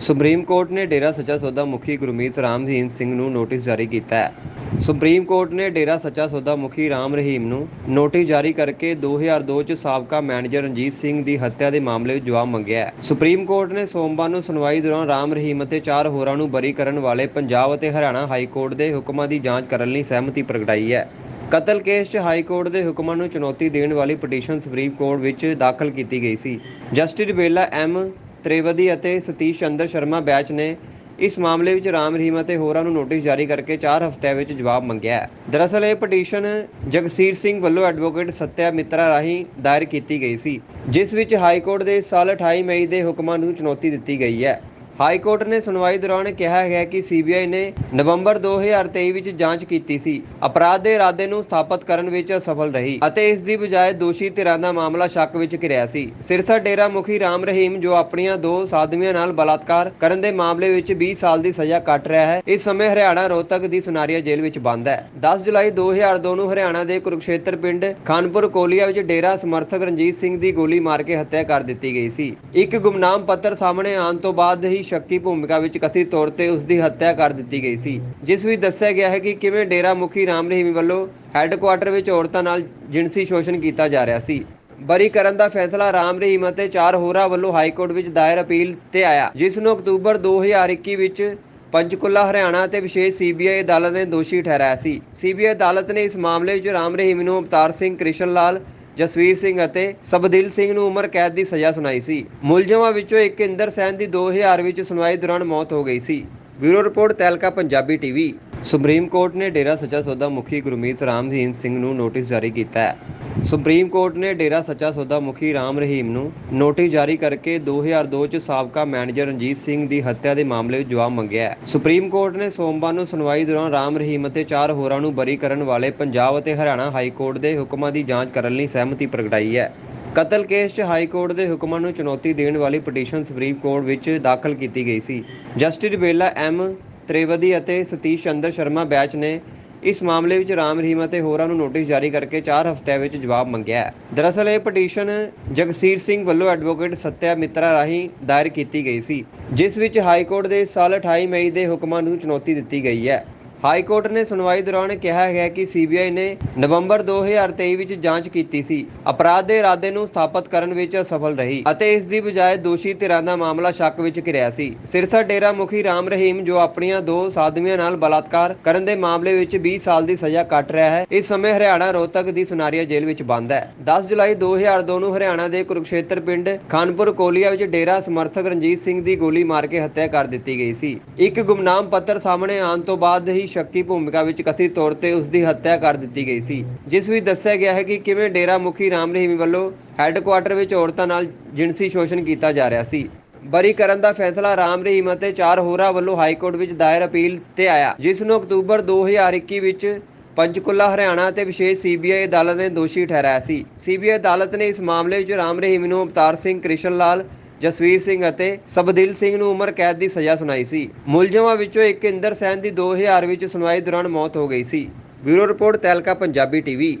Supreme court ਨੇ ਡੇਰਾ ਸੱਚਾ ਸੌਦਾ ਮੁਖੀ ਗੁਰਮੀਤ ਰਾਮ ਰਹੀਮ ਸਿੰਘ ਨੂੰ ਨੋਟਿਸ ਜਾਰੀ ਕੀਤਾ ਹੈ। ਸੁਪਰੀਮ ਕੋਰਟ ਨੇ ਡੇਰਾ ਸੱਚਾ ਸੌਦਾ ਮੁਖੀ ਰਾਮ ਰਹੀਮ ਨੂੰ ਨੋਟਿਸ ਜਾਰੀ ਕਰਕੇ 2002 ਚ ਸਾਬਕਾ ਮੈਨੇਜਰ ਰਣਜੀਤ ਸਿੰਘ ਦੀ ਹੱਤਿਆ ਦੇ ਮਾਮਲੇ ਵਿੱਚ ਜਵਾਬ ਮੰਗਿਆ ਹੈ। ਸੁਪਰੀਮ ਕੋਰਟ ਨੇ ਸੋਮਵਾਰ ਨੂੰ ਸੁਣਵਾਈ ਦੌਰਾਨ ਰਾਮ ਰਹੀਮ ਅਤੇ ਚਾਰ ਹੋਰਾਂ ਨੂੰ ਬਰੀ ਕਰਨ ਵਾਲੇ ਪੰਜਾਬ ਅਤੇ ਹਰਿਆਣਾ ਹਾਈ ਕੋਰਟ ਦੇ ਹੁਕਮਾਂ ਦੀ ਜਾਂਚ ਕਰਨ ਲਈ ਸਹਿਮਤੀ ਪ੍ਰਗਟਾਈ ਹੈ। ਕਤਲ ਕੇਸ 'ਚ ਹਾਈ ਕੋਰਟ ਦੇ ਹੁਕਮਾਂ ਨੂੰ ਚੁਣੌਤੀ ਦੇਣ ਵਾਲੀ ਪਟੀਸ਼ਨ ਸੁਪਰੀਮ ਕੋਰਟ ਵਿੱਚ ਦਾਖਲ ਕੀਤੀ ਗਈ ਸੀ। ਜਸਟਿਸ ਬੇਲਾ ਐਮ ਤ੍ਰਿਵੇਦੀ ਅਤੇ ਸਤੀਸ਼ ਚੰਦਰ ਸ਼ਰਮਾ ਬੈਚ ਨੇ ਇਸ ਮਾਮਲੇ ਵਿੱਚ ਰਾਮ ਰਹੀਮ ਅਤੇ ਹੋਰਾਂ ਨੂੰ ਨੋਟਿਸ ਜਾਰੀ ਕਰਕੇ 4 ਹਫ਼ਤਿਆਂ ਵਿੱਚ ਜਵਾਬ ਮੰਗਿਆ ਹੈ। ਦਰਅਸਲ ਇਹ ਪਟੀਸ਼ਨ ਜਗਸੀਰ ਸਿੰਘ ਵੱਲੋਂ ਐਡਵੋਕੇਟ ਸੱਤਿਆ ਮਿੱਤਰਾ ਰਾਹੀਂ ਦਾਇਰ ਕੀਤੀ ਗਈ ਸੀ, ਜਿਸ ਵਿੱਚ ਹਾਈ ਕੋਰਟ ਦੇ ਇਸ ਸਾਲ 28 ਮਈ ਦੇ ਹੁਕਮਾਂ ਨੂੰ ਚੁਣੌਤੀ ਦਿੱਤੀ ਗਈ ਹੈ। ਹਾਈ ਕੋਰਟ ਨੇ ਸੁਣਵਾਈ ਦੌਰਾਨ ਕਿਹਾ ਹੈ ਕਿ ਸੀਬੀਆਈ ਨੇ ਨਵੰਬਰ 2023 ਵਿੱਚ ਜਾਂਚ ਕੀਤੀ ਸੀ। ਅਪਰਾਧ ਦੇ ਇਰਾਦੇ ਨੂੰ ਸਥਾਪਿਤ ਕਰਨ ਵਿੱਚ ਅਸਫਲ ਰਹੀ ਅਤੇ ਇਸ ਦੀ ਬਜਾਏ ਦੋਸ਼ੀ ਧਿਰਾਂ ਦਾ ਮਾਮਲਾ ਸ਼ੱਕ ਵਿੱਚ ਘਿਰਿਆ ਸੀ। ਸਿਰਸਾ ਡੇਰਾ ਮੁਖੀ ਰਾਮ ਰਹੀਮ, ਜੋ ਆਪਣੀਆਂ ਦੋ ਸਾਧਵੀਆਂ ਨਾਲ ਬਲਾਤਕਾਰ ਕਰਨ ਦੇ ਮਾਮਲੇ ਵਿੱਚ 20 ਸਾਲ ਦੀ ਸਜ਼ਾ ਕੱਟ ਰਿਹਾ ਹੈ, ਇਸ ਸਮੇਂ ਹਰਿਆਣਾ ਰੋਹਤਕ ਦੀ ਸੁਨਾਰੀਆ ਜੇਲ੍ਹ ਵਿੱਚ ਬੰਦ ਹੈ। 10 ਜੁਲਾਈ 2002 ਨੂੰ ਹਰਿਆਣਾ ਦੇ ਕੁਰੂਕਸ਼ੇਤਰ ਪਿੰਡ ਖਾਨਪੁਰ ਕੋਲੀਆ ਵਿੱਚ ਡੇਰਾ ਸਮਰਥਕ ਰਣਜੀਤ ਸਿੰਘ ਦੀ ਗੋਲੀ ਮਾਰ ਕੇ ਹੱਤਿਆ ਕਰ ਦਿੱਤੀ ਗਈ ਸੀ। ਇੱਕ ਗੁਮਨਾਮ ਪੱਤਰ ਸਾਹਮਣੇ ਆਉਣ ਤੋਂ ਬਾਅਦ ਹੀ ਸ਼ੱਕੀ ਭੂਮਿਕਾ ਵਿੱਚ ਕਥਿਤ ਤੌਰ ਤੇ ਉਸ ਦੀ ਹੱਤਿਆ ਕਰ ਦਿੱਤੀ ਗਈ ਸੀ। ਜਿਸ ਵਿੱਚ ਦੱਸਿਆ ਗਿਆ ਹੈ ਕਿ ਕਿਵੇਂ ਡੇਰਾ ਮੁਖੀ ਰਾਮ ਰਹੀਮ ਵੱਲੋਂ ਹੈੱਡਕੁਆਰਟਰ ਵਿੱਚ ਔਰਤਾਂ ਨਾਲ ਜਿਨਸੀ ਸ਼ੋਸ਼ਣ ਕੀਤਾ ਜਾ ਰਿਹਾ ਸੀ। ਬਰੀ ਕਰਨ ਦਾ ਫੈਸਲਾ ਰਾਮ ਰਹੀਮ ਅਤੇ ਚਾਰ ਹੋਰਾਂ ਵੱਲੋਂ ਹਾਈ ਕੋਰਟ ਵਿੱਚ ਦਾਇਰ ਅਪੀਲ ਤੇ ਆਇਆ। ਜਿਸ ਨੂੰ ਅਕਤੂਬਰ 2021 ਵਿੱਚ ਪੰਚਕੁਲਾ, ਹਰਿਆਣਾ ਅਤੇ ਵਿਸ਼ੇਸ਼ ਸੀਬੀਆਈ ਅਦਾਲਤ ਨੇ ਦੋਸ਼ੀ ਠਹਿਰਾਇਆ ਸੀ। ਸੀਬੀਆਈ ਅਦਾਲਤ ਨੇ ਇਸ ਮਾਮਲੇ ਵਿੱਚ ਰਾਮ ਰਹੀਮ ਨੂੰ ਅਵਤਾਰ ਸਿੰਘ ਕ੍ਰਿਸ਼ਨ ਲਾਲ ਜਸਵੀਰ ਸਿੰਘ ਅਤੇ ਸਬਦਿਲ ਸਿੰਘ ਨੂੰ ਉਮਰ ਕੈਦ ਦੀ ਸਜ਼ਾ ਸੁਣਾਈ ਸੀ। ਮੁਲਜ਼ਮਾਂ ਵਿੱਚੋਂ ਇੱਕ ਇੰਦਰ ਸੈਨ ਦੀ 2000 ਵਿੱਚ ਸੁਣਵਾਈ ਦੌਰਾਨ ਮੌਤ ਹੋ ਗਈ ਸੀ। ਬਿਊਰੋ ਰਿਪੋਰਟ ਤੈਲਕਾ, ਪੰਜਾਬੀ ਟੀਵੀ। ਸੁਪਰੀਮ ਕੋਰਟ ਨੇ ਡੇਰਾ ਸੱਚਾ ਸੌਦਾ ਮੁਖੀ ਗੁਰਮੀਤ ਰਾਮ ਰਹੀਮ ਸਿੰਘ ਨੂੰ ਨੋਟਿਸ ਜਾਰੀ ਕੀਤਾ ਹੈ। ਸੁਪਰੀਮ ਕੋਰਟ ਨੇ ਡੇਰਾ ਸੱਚਾ ਸੌਦਾ ਮੁਖੀ ਰਾਮ ਰਹੀਮ ਨੂੰ ਨੋਟਿਸ ਜਾਰੀ ਕਰਕੇ 2002 ਚ ਸਾਬਕਾ ਮੈਨੇਜਰ ਰਣਜੀਤ ਸਿੰਘ ਦੀ ਹੱਤਿਆ ਦੇ ਮਾਮਲੇ ਵਿੱਚ ਜਵਾਬ ਮੰਗਿਆ ਹੈ। ਸੁਪਰੀਮ ਕੋਰਟ ਨੇ ਸੋਮਵਾਰ ਨੂੰ ਸੁਣਵਾਈ ਦੌਰਾਨ ਰਾਮ ਰਹੀਮ ਅਤੇ ਚਾਰ ਹੋਰਾਂ ਨੂੰ ਬਰੀ ਕਰਨ ਵਾਲੇ ਪੰਜਾਬ ਅਤੇ ਹਰਿਆਣਾ ਹਾਈ ਕੋਰਟ ਦੇ ਹੁਕਮਾਂ ਦੀ ਜਾਂਚ ਕਰਨ ਲਈ ਸਹਿਮਤੀ ਪ੍ਰਗਟਾਈ ਹੈ। ਕਤਲ ਕੇਸ 'ਚ ਹਾਈ ਕੋਰਟ ਦੇ ਹੁਕਮਾਂ ਨੂੰ ਚੁਣੌਤੀ ਦੇਣ ਵਾਲੀ ਪਟੀਸ਼ਨ ਸੁਪਰੀਮ ਕੋਰਟ ਵਿੱਚ ਦਾਖਲ ਕੀਤੀ ਗਈ ਸੀ। ਜਸਟਿਸ ਬੇਲਾ ਐਮ ਤ੍ਰਿਵੇਦੀ ਅਤੇ ਸਤੀਸ਼ ਚੰਦਰ ਸ਼ਰਮਾ ਬੈਚ ਨੇ ਇਸ ਮਾਮਲੇ ਵਿੱਚ ਰਾਮ ਰਹੀਮ ਅਤੇ ਹੋਰਾਂ ਨੂੰ ਨੋਟਿਸ ਜਾਰੀ ਕਰਕੇ 4 ਹਫ਼ਤਿਆਂ ਵਿੱਚ ਜਵਾਬ ਮੰਗਿਆ ਹੈ। ਦਰਅਸਲ ਇਹ ਪਟੀਸ਼ਨ ਜਗਸੀਰ ਸਿੰਘ ਵੱਲੋਂ ਐਡਵੋਕੇਟ ਸੱਤਿਆ ਮਿੱਤਰਾ ਰਾਹੀਂ ਦਾਇਰ ਕੀਤੀ ਗਈ ਸੀ, ਜਿਸ ਵਿੱਚ ਹਾਈ ਕੋਰਟ ਦੇ ਇਸ ਸਾਲ 28 ਮਈ ਦੇ ਹੁਕਮਾਂ ਨੂੰ ਚੁਣੌਤੀ ਦਿੱਤੀ ਗਈ ਹੈ। ਹਾਈ ਕੋਰਟ ਨੇ ਸੁਣਵਾਈ ਦੌਰਾਨ ਕਿਹਾ ਹੈ ਕਿ ਸੀਬੀਆਈ ਨੇ ਨਵੰਬਰ 2023 ਵਿੱਚ ਜਾਂਚ ਕੀਤੀ ਸੀ। ਅਪਰਾਧ ਦੇ ਇਰਾਦੇ ਨੂੰ ਸਥਾਪਿਤ ਕਰਨ ਵਿੱਚ ਅਸਫਲ ਰਹੀ ਅਤੇ ਇਸ ਦੀ ਬਜਾਏ ਦੋਸ਼ੀ ਧਿਰਾਂ ਦਾ ਮਾਮਲਾ ਸ਼ੱਕ ਵਿੱਚ ਘਿਰਿਆ ਸੀ। ਸਿਰਸਾ ਡੇਰਾ ਮੁਖੀ ਰਾਮ ਰਹੀਮ, ਜੋ ਆਪਣੀਆਂ ਦੋ ਸਾਧਵੀਆਂ ਨਾਲ ਬਲਾਤਕਾਰ ਕਰਨ ਦੇ ਮਾਮਲੇ ਵਿੱਚ 20 ਸਾਲ ਦੀ ਸਜ਼ਾ ਕੱਟ ਰਿਹਾ ਹੈ, ਇਸ ਸਮੇਂ ਹਰਿਆਣਾ ਰੋਹਤਕ ਦੀ ਸੁਨਾਰੀਆ ਜੇਲ੍ਹ ਵਿੱਚ ਬੰਦ ਹੈ। 10 ਜੁਲਾਈ 2002 ਨੂੰ ਹਰਿਆਣਾ ਦੇ ਕੁਰੂਕਸ਼ੇਤਰ ਪਿੰਡ ਖਾਨਪੁਰ ਕੋਲੀਆ ਵਿੱਚ ਡੇਰਾ ਸਮਰਥਕ ਰਣਜੀਤ ਸਿੰਘ ਦੀ ਗੋਲੀ ਮਾਰ ਕੇ ਹੱਤਿਆ ਕਰ ਦਿੱਤੀ ਗਈ ਸੀ। ਇੱਕ ਗੁਮਨਾਮ ਪੱਤਰ ਸਾਹਮਣੇ ਆਉਣ ਤੋਂ ਬਾਅਦ ਹੀ ਸ਼ੱਕੀ ਭੂਮਿਕਾ ਵਿੱਚ ਕਥਿਤ ਤੌਰ ਤੇ ਉਸ ਦੀ ਹੱਤਿਆ ਕਰ ਦਿੱਤੀ ਗਈ ਸੀ, ਜਿਸ ਵਿੱਚ ਦੱਸਿਆ ਗਿਆ ਹੈ ਕਿ ਕਿਵੇਂ ਡੇਰਾ ਮੁਖੀ ਰਾਮ ਰਹੀਮ ਵੱਲੋਂ ਹੈੱਡਕੁਆਰਟਰ ਵਿੱਚ ਔਰਤਾਂ ਨਾਲ ਜਿਨਸੀ ਸ਼ੋਸ਼ਣ ਕੀਤਾ ਜਾ ਰਿਹਾ ਸੀ। ਬਰੀ ਕਰਨ ਦਾ ਫੈਸਲਾ ਰਾਮ ਰਹੀਮ ਅਤੇ ਚਾਰ ਹੋਰਾਂ ਵੱਲੋਂ ਹਾਈ ਕੋਰਟ ਵਿੱਚ ਦਾਇਰ ਅਪੀਲ ਤੇ ਆਇਆ, ਜਿਸ ਨੂੰ ਅਕਤੂਬਰ 2021 ਵਿੱਚ ਪੰਚਕੁਲਾ, ਹਰਿਆਣਾ ਅਤੇ ਵਿਸ਼ੇਸ਼ ਸੀਬੀਆਈ ਅਦਾਲਤ ਨੇ ਦੋਸ਼ੀ ਠਹਿਰਾਇਆ ਸੀ। ਸੀਬੀਆਈ ਅਦਾਲਤ ਨੇ ਇਸ ਮਾਮਲੇ ਵਿੱਚ ਰਾਮ ਰਹੀਮ ਨੂੰ ਅਵਤਾਰ ਸਿੰਘ ਕ੍ਰਿਸ਼ਨ ਲਾਲ ਜਸਵੀਰ ਸਿੰਘ ਅਤੇ ਸਬਦਿਲ ਸਿੰਘ ਨੂੰ ਉਮਰ ਕੈਦ ਦੀ ਸਜ਼ਾ ਸੁਣਾਈ ਸੀ। ਮੁਲਜ਼ਮਾਂ ਵਿੱਚੋਂ ਇੱਕ ਇੰਦਰ ਸੈਨ ਦੀ 2000 ਵਿੱਚ ਸੁਣਵਾਈ ਦੌਰਾਨ ਮੌਤ ਹੋ ਗਈ ਸੀ। ਬਿਊਰੋ ਰਿਪੋਰਟ ਤੈਲਕਾ, ਪੰਜਾਬੀ ਟੀਵੀ।